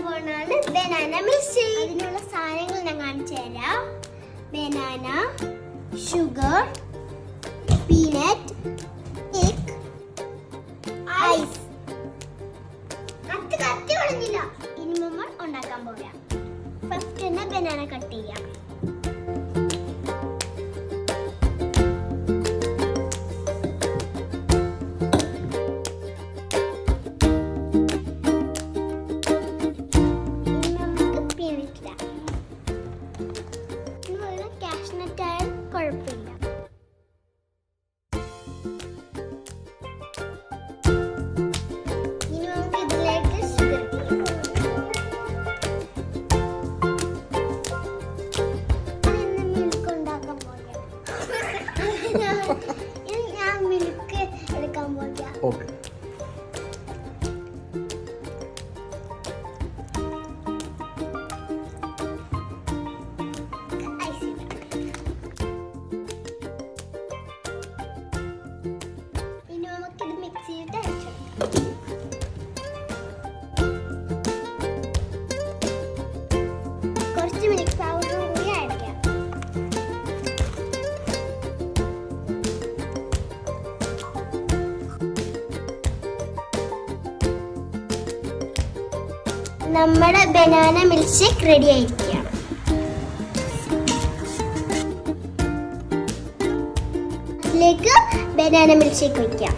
Banana milk അതിനുള്ള സാധനങ്ങൾ ഞാൻ കാണിച്ചു തരാം. Banana sugar peanut cake ice കത്ത് കത്തി കളഞ്ഞില്ല ഇനി നമ്മൾ ഉണ്ടാക്കാൻ പോകാം ഫസ്റ്റ് തന്നെ ബനാന കട്ട് ചെയ്യാം. ഇനി ഞാൻ മിൽക്ക് എടുക്കാൻ പോകാം ഓക്കെ നമ്മുടെ ബനാന മിൽക്ക് ഷേക്ക് റെഡി ആയിരിക്കുകയാണ്. ബനാന മിൽക്ക് ഷേക്ക് വയ്ക്കാം